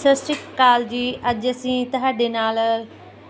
ਸਤਿ ਸ਼੍ਰੀ ਅਕਾਲ ਜੀ। ਅੱਜ ਅਸੀਂ ਤੁਹਾਡੇ ਨਾਲ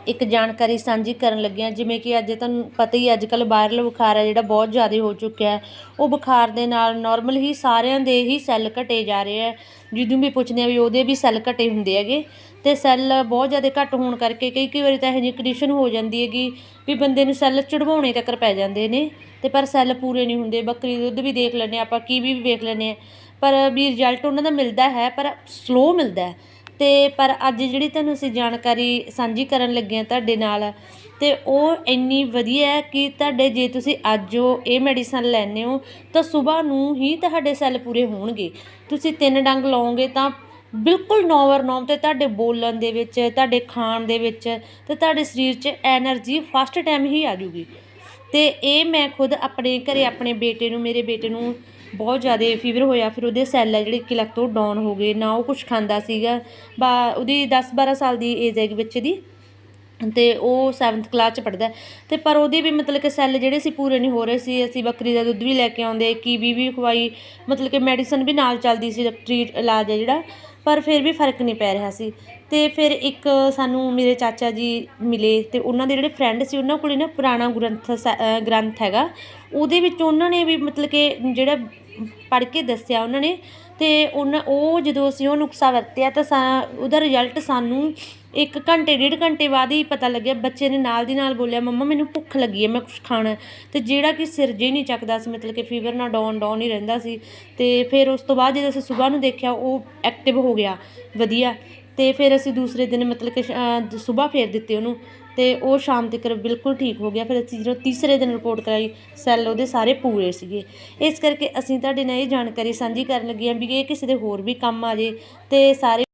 ਇੱਕ ਜਾਣਕਾਰੀ ਸਾਂਝੀ ਕਰਨ ਲੱਗੇ ਹਾਂ। ਜਿਵੇਂ ਕਿ ਅੱਜ ਤੁਹਾਨੂੰ ਪਤਾ ਹੀ ਅੱਜ ਕੱਲ੍ਹ ਵਾਇਰਲ ਬੁਖਾਰ ਹੈ ਜਿਹੜਾ ਬਹੁਤ ਜ਼ਿਆਦਾ ਹੋ ਚੁੱਕਿਆ ਹੈ। ਉਹ ਬੁਖਾਰ ਦੇ ਨਾਲ ਨੋਰਮਲ ਹੀ ਸਾਰਿਆਂ ਦੇ ਹੀ ਸੈੱਲ ਘਟੇ ਜਾ ਰਹੇ ਹੈ। ਜਿਹਨੂੰ ਵੀ ਪੁੱਛਦੇ ਆ ਵੀ ਉਹਦੇ ਵੀ ਸੈੱਲ ਘਟੇ ਹੁੰਦੇ ਹੈਗੇ। ਅਤੇ ਸੈੱਲ ਬਹੁਤ ਜ਼ਿਆਦਾ ਘੱਟ ਹੋਣ ਕਰਕੇ ਕਈ ਕਈ ਵਾਰੀ ਤਾਂ ਇਹੋ ਜਿਹੀ ਕੰਡੀਸ਼ਨ ਹੋ ਜਾਂਦੀ ਹੈਗੀ ਵੀ ਬੰਦੇ ਨੂੰ ਸੈੱਲ ਚੜਵਾਉਣੇ ਤੱਕ ਪੈ ਜਾਂਦੇ ਨੇ। ਅਤੇ ਪਰ ਸੈੱਲ ਪੂਰੇ ਨਹੀਂ ਹੁੰਦੇ। ਬੱਕਰੀ ਦੁੱਧ ਵੀ ਦੇਖ ਲੈਂਦੇ ਹਾਂ ਆਪਾਂ, ਕੀ ਵੀ ਵੇਖ ਲੈਂਦੇ ਹਾਂ। ਪਰ ਵੀ ਰਿਜ਼ਲਟ ਉਹਨਾਂ ਦਾ ਮਿਲਦਾ ਹੈ, ਪਰ ਸਲੋ ਮਿਲਦਾ ਹੈ। ਅਤੇ ਪਰ ਅੱਜ ਜਿਹੜੀ ਤੁਹਾਨੂੰ ਅਸੀਂ ਜਾਣਕਾਰੀ ਸਾਂਝੀ ਕਰਨ ਲੱਗੇ ਹਾਂ ਤੁਹਾਡੇ ਨਾਲ ਅਤੇ ਉਹ ਇੰਨੀ ਵਧੀਆ ਹੈ ਕਿ ਤੁਹਾਡੇ ਜੇ ਤੁਸੀਂ ਅੱਜ ਉਹ ਇਹ ਮੈਡੀਸਨ ਲੈਂਦੇ ਹੋ, ਤਾਂ ਸਵੇਰ ਨੂੰ ਹੀ ਤੁਹਾਡੇ ਸੈੱਲ ਪੂਰੇ ਹੋਣਗੇ। ਤੁਸੀਂ ਤਿੰਨ ਡੰਗ ਲਓਗੇ ਤਾਂ ਬਿਲਕੁਲ ਨੌਵਰ ਨੌਮ ਅਤੇ ਤੁਹਾਡੇ ਬੋਲਣ ਦੇ ਵਿੱਚ, ਤੁਹਾਡੇ ਖਾਣ ਦੇ ਵਿੱਚ ਅਤੇ ਤੁਹਾਡੇ ਸਰੀਰ 'ਚ ਐਨਰਜੀ ਫਸਟ ਟਾਈਮ ਹੀ ਆ ਜੂਗੀ। ਅਤੇ ਇਹ ਮੈਂ ਖੁਦ ਆਪਣੇ ਘਰ ਆਪਣੇ ਬੇਟੇ ਨੂੰ, ਮੇਰੇ ਬੇਟੇ ਨੂੰ ਬਹੁਤ ਜ਼ਿਆਦਾ ਫੀਵਰ ਹੋਇਆ, ਫਿਰ ਉਹਦੇ ਸੈੱਲ ਹੈ ਜਿਹੜੇ ਕਿਲਕ ਤੋਂ ਡਾਊਨ ਹੋ ਗਏ, ਨਾ ਉਹ ਕੁਛ ਖਾਂਦਾ ਸੀਗਾ, ਬਾ, ਉਹਦੀ 10 12 ਸਾਲ ਦੀ ਏਜ ਹੈਗੀ ਬੱਚੇ ਦੀ ਅਤੇ ਉਹ ਸੈਵਨਥ ਕਲਾਸ 'ਚ ਪੜ੍ਹਦਾ ਅਤੇ ਪਰ ਉਹਦੇ ਵੀ ਮਤਲਬ ਕਿ ਸੈੱਲ ਜਿਹੜੇ ਸੀ ਪੂਰੇ ਨਹੀਂ ਹੋ ਰਹੇ ਸੀ। ਅਸੀਂ ਬੱਕਰੀ ਦਾ ਦੁੱਧ ਵੀ ਲੈ ਕੇ ਆਉਂਦੇ ਕੀਵੀ ਵੀ ਖਵਾਈ, ਮਤਲਬ ਕਿ ਮੈਡੀਸਨ ਵੀ ਨਾਲ ਚੱਲਦੀ ਸੀ ਟਰੀਟ ਇਲਾਜ ਹੈ ਜਿਹੜਾ, ਪਰ ਫਿਰ ਵੀ ਫ਼ਰਕ ਨਹੀਂ ਪੈ ਰਿਹਾ ਸੀ। ਅਤੇ ਫਿਰ ਇੱਕ ਸਾਨੂੰ ਮੇਰੇ ਚਾਚਾ ਜੀ ਮਿਲੇ ਅਤੇ ਉਹਨਾਂ ਦੇ ਜਿਹੜੇ ਫਰੈਂਡ ਸੀ, ਉਹਨਾਂ ਕੋਲ ਨਾ ਪੁਰਾਣਾ ਗ੍ਰੰਥ ਸ ਗ੍ਰੰਥ ਹੈਗਾ। ਉਹਦੇ ਵਿੱਚ ਉਹਨਾਂ ਨੇ ਵੀ ਮਤਲਬ ਕਿ ਜਿਹੜਾ ਪੜ੍ਹ ਕੇ ਦੱਸਿਆ, ਉਹਨਾਂ ਨੇ ਅਤੇ ਉਹਨਾਂ ਉਹ ਜਦੋਂ ਅਸੀਂ ਉਹ ਨੁਸਖਾ ਵਰਤਿਆ ਤਾਂ ਸਾ, ਉਹਦਾ ਰਿਜ਼ਲਟ ਸਾਨੂੰ ਇੱਕ ਘੰਟੇ, ਡੇਢ ਘੰਟੇ ਬਾਅਦ ਹੀ ਪਤਾ ਲੱਗਿਆ, ਬੱਚੇ ਨੇ ਨਾਲ ਦੀ ਨਾਲ ਬੋਲਿਆ, ਮੰਮਾ, ਮੈਨੂੰ ਭੁੱਖ ਲੱਗੀ ਹੈ, ਮੈਂ ਕੁਛ ਖਾਣਾ ਅਤੇ ਜਿਹੜਾ ਕਿ ਸਿਰ ਜੇ ਨਹੀਂ ਚੱਕਦਾ ਸੀ, ਮਤਲਬ ਕਿ ਫੀਵਰ ਨਾਲ ਡਾਊਨ ਡਾਊਨ ਹੀ ਰਹਿੰਦਾ ਸੀ। ਅਤੇ ਫਿਰ ਉਸ ਤੋਂ ਬਾਅਦ ਜਦੋਂ ਅਸੀਂ ਸਵੇਰ ਨੂੰ ਦੇਖਿਆ, ਉਹ ਐਕਟਿਵ ਹੋ ਗਿਆ, ਵਧੀਆ। ਅਤੇ ਫਿਰ ਅਸੀਂ ਦੂਸਰੇ ਦਿਨ ਮਤਲਬ ਕਿ ਸਵੇਰ ਫੇਰ ਦਿੱਤੇ ਉਹਨੂੰ। ਅਤੇ ਉਹ ਸ਼ਾਮ ਤੱਕ ਬਿਲਕੁਲ ਠੀਕ ਹੋ ਗਿਆ। ਫਿਰ ਅਸੀਂ ਜਦੋਂ ਤੀਸਰੇ ਦਿਨ ਰਿਪੋਰਟ ਕਰਾਈ ਸੈੱਲ ਉਹਦੇ ਸਾਰੇ ਪੂਰੇ ਸੀਗੇ। ਇਸ ਕਰਕੇ ਅਸੀਂ ਤੁਹਾਡੇ ਨਾਲ ਇਹ ਜਾਣਕਾਰੀ ਸਾਂਝੀ ਕਰਨ ਲੱਗੇ ਹਾਂ ਵੀ ਇਹ ਕਿਸੇ ਦੇ ਹੋਰ ਵੀ ਕੰਮ ਆ ਜੇ ਅਤੇ ਸਾਰੇ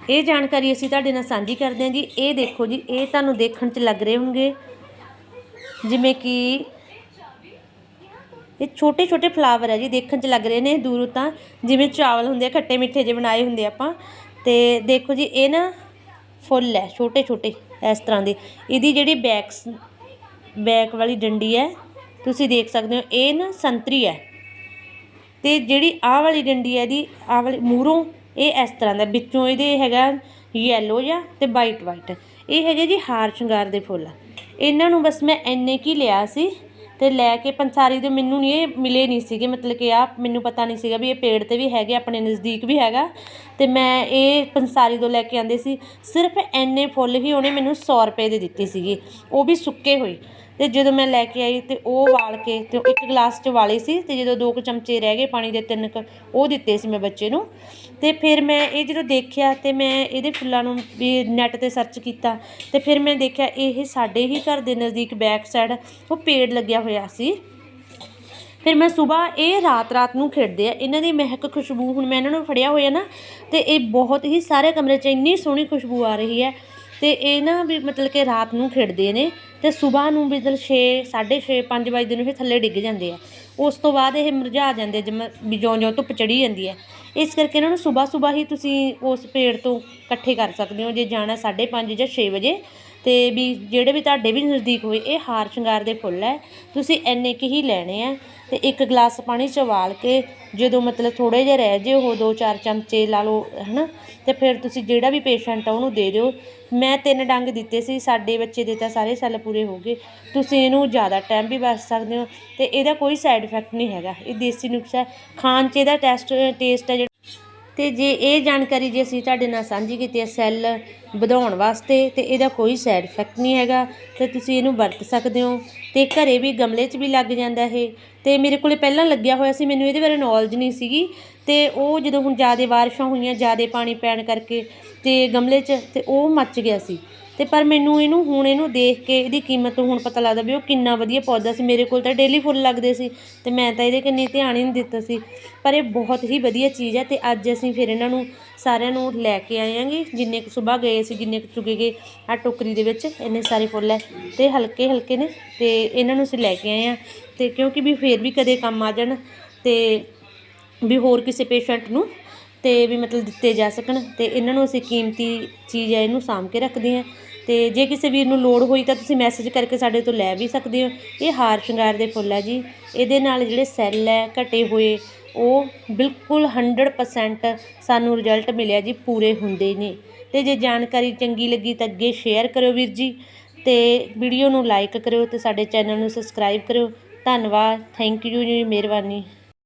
ਇਹ ਜਾਣਕਾਰੀ ਅਸੀਂ ਤੁਹਾਡੇ ਨਾਲ ਸਾਂਝੀ ਕਰਦੇ ਹਾਂ ਜੀ। ਇਹ ਦੇਖੋ ਜੀ, ਇਹ ਤੁਹਾਨੂੰ ਦੇਖਣ 'ਚ ਲੱਗ ਰਹੇ ਹੋਣਗੇ। ਜਿਵੇਂ ਕਿ ਇਹ ਛੋਟੇ ਛੋਟੇ ਫਲਾਵਰ ਹੈ ਜੀ, ਦੇਖਣ 'ਚ ਲੱਗ ਰਹੇ ਨੇ ਦੂਰੋਂ ਤਾਂ। ਜਿਵੇਂ ਚਾਵਲ ਹੁੰਦੇ ਆ ਖੱਟੇ ਮਿੱਠੇ ਜਿਹੇ ਬਣਾਏ ਹੁੰਦੇ ਆਪਾਂ। ਅਤੇ ਦੇਖੋ ਜੀ, ਇਹ ਨਾ ਫੁੱਲ ਹੈ ਛੋਟੇ ਛੋਟੇ ਇਸ ਤਰ੍ਹਾਂ ਦੀ। ਇਹਦੀ ਜਿਹੜੀ ਬੈਕਸ, ਬੈਕ ਵਾਲੀ ਡੰਡੀ ਹੈ, ਤੁਸੀਂ ਦੇਖ ਸਕਦੇ ਹੋ, ਇਹ ਨਾ ਸੰਤਰੀ ਹੈ। ਅਤੇ ਜਿਹੜੀ ਆਹ ਵਾਲੀ ਡੰਡੀ ਹੈ ਇਹਦੀ, ਆਹ ਵਾਲੀ ਮੂਹਰੋਂ ਇਹ ਇਸ ਤਰ੍ਹਾਂ ਦਾ, ਵਿੱਚੋਂ ਇਹਦੇ ਹੈਗਾ ਯੈਲੋ ਜਾਂ ਅਤੇ ਵਾਈਟ ਵਾਈਟ ਇਹ ਹੈਗੇ ਜੀ ਹਾਰ ਸ਼ਿੰਗਾਰ ਦੇ ਫੁੱਲ। ਇਹਨਾਂ ਨੂੰ ਬਸ ਮੈਂ ਇੰਨੇ ਕੀ ਲਿਆ ਸੀ। ਅਤੇ ਲੈ ਕੇ ਪੰਸਾਰੀ ਦੇ ਮੈਨੂੰ ਨਹੀਂ ਇਹ ਮਿਲੇ ਨਹੀਂ ਸੀਗੇ, ਮਤਲਬ ਕਿ ਆਹ ਮੈਨੂੰ ਪਤਾ ਨਹੀਂ ਸੀਗਾ ਵੀ ਇਹ ਪੇੜ 'ਤੇ ਵੀ ਹੈਗੇ, ਆਪਣੇ ਨਜ਼ਦੀਕ ਵੀ ਹੈਗਾ। ਅਤੇ ਮੈਂ ਇਹ ਪੰਸਾਰੀ ਤੋਂ ਲੈ ਕੇ ਆਉਂਦੇ ਸੀ, ਸਿਰਫ ਇੰਨੇ ਫੁੱਲ ਹੀ ਉਹਨੇ ਮੈਨੂੰ ਸੌ ਰੁਪਏ ਦੇ ਦਿੱਤੇ ਸੀਗੇ, ਉਹ ਵੀ ਸੁੱਕੇ ਹੋਏ। ਅਤੇ ਜਦੋਂ ਮੈਂ ਲੈ ਕੇ ਆਈ ਅਤੇ ਉਹ ਵਾਲ ਕੇ ਅਤੇ ਇੱਕ ਗਲਾਸ 'ਚ ਵਾਲੇ ਸੀ ਅਤੇ ਜਦੋਂ ਦੋ ਕੁ ਚਮਚੇ ਰਹਿ ਗਏ ਪਾਣੀ ਦੇ ਤਿੰਨ ਕੁ, ਉਹ ਦਿੱਤੇ ਸੀ ਮੈਂ ਬੱਚੇ ਨੂੰ। ਅਤੇ ਫਿਰ ਮੈਂ ਇਹ ਜਦੋਂ ਦੇਖਿਆ ਅਤੇ ਮੈਂ ਇਹਦੇ ਫੁੱਲਾਂ ਨੂੰ ਵੀ ਨੈੱਟ 'ਤੇ ਸਰਚ ਕੀਤਾ ਅਤੇ ਫਿਰ ਮੈਂ ਦੇਖਿਆ ਇਹ ਸਾਡੇ ਹੀ ਘਰ ਦੇ ਨਜ਼ਦੀਕ ਬੈਕ ਸਾਈਡ ਉਹ ਪੇੜ ਲੱਗਿਆ ਹੋਇਆ ਸੀ। ਫਿਰ ਮੈਂ ਸਵੇਰ ਇਹ ਰਾਤ ਰਾਤ ਨੂੰ ਖੇਡਦੇ ਆ, ਇਹਨਾਂ ਦੀ ਮਹਿਕ ਖੁਸ਼ਬੂ ਹੁਣ ਮੈਂ ਇਹਨਾਂ ਨੂੰ ਫੜਿਆ ਹੋਇਆ ਨਾ ਅਤੇ ਇਹ ਬਹੁਤ ਹੀ ਸਾਰੇ ਕਮਰੇ 'ਚ ਇੰਨੀ ਸੋਹਣੀ ਖੁਸ਼ਬੂ ਆ ਰਹੀ ਹੈ। ਅਤੇ ਇਹ ਨਾ ਵੀ ਮਤਲਬ ਕਿ ਰਾਤ ਨੂੰ ਖਿੜਦੇ ਨੇ ਅਤੇ ਸਵੇਰ ਨੂੰ ਵੀ ਮਤਲਬ ਛੇ, ਸਾਢੇ ਛੇ, ਪੰਜ ਵਜੇ ਨੂੰ ਇਹ ਥੱਲੇ ਡਿੱਗ ਜਾਂਦੇ ਆ। ਉਸ ਤੋਂ ਬਾਅਦ ਇਹ ਮੁਰਝਾ ਜਾਂਦੇ ਜਿਵੇਂ ਵੀ ਜਿਉਂ ਜਿਉਂ ਧੁੱਪ ਚੜੀ ਜਾਂਦੀ ਹੈ ਇਸ ਕਰਕੇ ਇਹਨਾਂ ਨੂੰ ਸਵੇਰ ਸਵੇਰ ਹੀ ਤੁਸੀਂ ਉਸ ਪੇੜ ਤੋਂ ਇਕੱਠੇ ਕਰ ਸਕਦੇ ਹੋ, ਜੇ ਜਾਣਾ ਸਾਢੇ ਪੰਜ ਜਾਂ ਛੇ ਵਜੇ। ਅਤੇ ਵੀ ਜਿਹੜੇ ਵੀ ਤੁਹਾਡੇ ਵੀ ਨਜ਼ਦੀਕ ਹੋਏ, ਇਹ ਹਾਰ ਸ਼ਿੰਗਾਰ ਦੇ ਫੁੱਲ ਹੈ। ਤੁਸੀਂ ਇੰਨੇ ਕੁ ਹੀ ਲੈਣੇ ਹੈ ਅਤੇ ਇੱਕ ਗਲਾਸ ਪਾਣੀ 'ਚ ਉਬਾਲ ਕੇ ਜਦੋਂ ਮਤਲਬ ਥੋੜ੍ਹੇ ਜਿਹੇ ਰਹਿ ਜੇ ਉਹ ਦੋ ਚਾਰ ਚਮਚੇ ਲਾ ਲਓ ਹੈ ਨਾ ਅਤੇ ਫਿਰ ਤੁਸੀਂ ਜਿਹੜਾ ਵੀ ਪੇਸ਼ੈਂਟ ਆ ਉਹਨੂੰ ਦੇ ਦਿਓ। ਮੈਂ ਤਿੰਨ ਡੰਗ ਦਿੱਤੇ ਸੀ, ਸਾਡੇ ਬੱਚੇ ਦੇ ਤਾਂ ਸਾਰੇ ਸੈੱਲ ਪੂਰੇ ਹੋ ਗਏ। ਤੁਸੀਂ ਇਹਨੂੰ ਜ਼ਿਆਦਾ ਟਾਈਮ ਵੀ ਵਰਤ ਸਕਦੇ ਹੋ ਅਤੇ ਇਹਦਾ ਕੋਈ ਸਾਈਡ ਇਫੈਕਟ ਨਹੀਂ ਹੈਗਾ। ਇਹ ਦੇਸੀ ਨੁਸਖਾ ਖਾਣ 'ਚ ਇਹਦਾ ਟੈਸਟ ਟੇਸਟ ਹੈ ਜਿਹੜਾ ਅਤੇ ਜੇ ਇਹ ਜਾਣਕਾਰੀ ਜੇ ਅਸੀਂ ਤੁਹਾਡੇ ਨਾਲ ਸਾਂਝੀ ਕੀਤੀ ਹੈ ਸੈੱਲ ਵਧਾਉਣ ਵਾਸਤੇ ਅਤੇ ਇਹਦਾ ਕੋਈ ਸਾਈਡ ਇਫੈਕਟ ਨਹੀਂ ਹੈਗਾ ਅਤੇ ਤੁਸੀਂ ਇਹਨੂੰ ਵਰਤ ਸਕਦੇ ਹੋ। ਅਤੇ ਘਰੇ ਵੀ ਗਮਲੇ 'ਚ ਵੀ ਲੱਗ ਜਾਂਦਾ ਇਹ। ਅਤੇ ਮੇਰੇ ਕੋਲ ਪਹਿਲਾਂ ਲੱਗਿਆ ਹੋਇਆ ਸੀ, ਮੈਨੂੰ ਇਹਦੇ ਬਾਰੇ ਨੌਲੇਜ ਨਹੀਂ ਸੀਗੀ। ਅਤੇ ਉਹ ਜਦੋਂ ਹੁਣ ਜ਼ਿਆਦਾ ਬਾਰਿਸ਼ਾਂ ਹੋਈਆਂ, ਜ਼ਿਆਦਾ ਪਾਣੀ ਪੈਣ ਕਰਕੇ ਅਤੇ ਗਮਲੇ 'ਚ ਅਤੇ ਉਹ ਮੱਚ ਗਿਆ ਸੀ। ਅਤੇ ਪਰ ਮੈਨੂੰ ਇਹਨੂੰ ਹੁਣ ਇਹਨੂੰ ਦੇਖ ਕੇ ਇਹਦੀ ਕੀਮਤ ਹੁਣ ਪਤਾ ਲੱਗਦਾ ਵੀ ਉਹ ਕਿੰਨਾ ਵਧੀਆ ਪੌਦਾ ਸੀ। ਮੇਰੇ ਕੋਲ ਤਾਂ ਡੇਲੀ ਫੁੱਲ ਲੱਗਦੇ ਸੀ ਅਤੇ ਮੈਂ ਤਾਂ ਇਹਦੇ ਕੰਨੀ ਧਿਆਨ ਹੀ ਨਹੀਂ ਦਿੱਤਾ ਸੀ। ਪਰ ਇਹ ਬਹੁਤ ਹੀ ਵਧੀਆ ਚੀਜ਼ ਹੈ ਅਤੇ ਅੱਜ ਅਸੀਂ ਫਿਰ ਇਹਨਾਂ ਨੂੰ ਸਾਰਿਆਂ ਨੂੰ ਲੈ ਕੇ ਆਏ ਆਂਗੇ। ਜਿੰਨੇ ਕੁ ਸੁਬਾਹ ਗਏ ਸੀ, ਜਿੰਨੇ ਕੁ ਚੁਗੇ ਗਏ ਆ ਟੋਕਰੀ ਦੇ ਵਿੱਚ, ਇੰਨੇ ਸਾਰੇ ਫੁੱਲ ਹੈ ਅਤੇ ਹਲਕੇ ਹਲਕੇ ਨੇ ਅਤੇ ਇਹਨਾਂ ਨੂੰ ਅਸੀਂ ਲੈ ਕੇ ਆਏ ਹਾਂ ਅਤੇ ਕਿਉਂਕਿ ਵੀ ਫਿਰ ਵੀ ਕਦੇ ਕੰਮ ਆ ਜਾਣ ਅਤੇ ਵੀ ਹੋਰ ਕਿਸੇ ਪੇਸ਼ੈਂਟ ਨੂੰ ਅਤੇ ਵੀ ਮਤਲਬ ਦਿੱਤੇ ਜਾ ਸਕਣ ਅਤੇ ਇਹਨਾਂ ਨੂੰ ਅਸੀਂ ਕੀਮਤੀ ਚੀਜ਼ ਹੈ ਇਹਨੂੰ ਸਾਂਭ ਕੇ ਰੱਖਦੇ ਹਾਂ ਅਤੇ ਜੇ ਕਿਸੇ ਵੀਰ ਨੂੰ ਲੋੜ ਹੋਈ ਤਾਂ ਤੁਸੀਂ ਮੈਸੇਜ ਕਰਕੇ ਸਾਡੇ ਤੋਂ ਲੈ ਵੀ ਸਕਦੇ ਹੋ। ਇਹ ਹਾਰ ਸ਼ਿੰਗਾਰ ਦੇ ਫੁੱਲ ਹੈ ਜੀ। ਇਹਦੇ ਨਾਲ ਜਿਹੜੇ ਸੈੱਲ ਹੈ, ਘਟੇ ਹੋਏ, ਉਹ ਬਿਲਕੁਲ 100% ਸਾਨੂੰ ਰਿਜ਼ਲਟ ਮਿਲਿਆ ਜੀ, ਪੂਰੇ ਹੁੰਦੇ ਨੇ। ਅਤੇ ਜੇ ਜਾਣਕਾਰੀ ਚੰਗੀ ਲੱਗੀ ਤਾਂ ਅੱਗੇ ਸ਼ੇਅਰ ਕਰਿਓ ਵੀਰ ਜੀ ਅਤੇ ਵੀਡੀਓ ਨੂੰ ਲਾਈਕ ਕਰਿਓ ਅਤੇ ਸਾਡੇ ਚੈਨਲ ਨੂੰ ਸਬਸਕ੍ਰਾਈਬ ਕਰਿਓ। ਧੰਨਵਾਦ। ਥੈਂਕ ਯੂ ਜੀ, ਮਿਹਰਬਾਨੀ।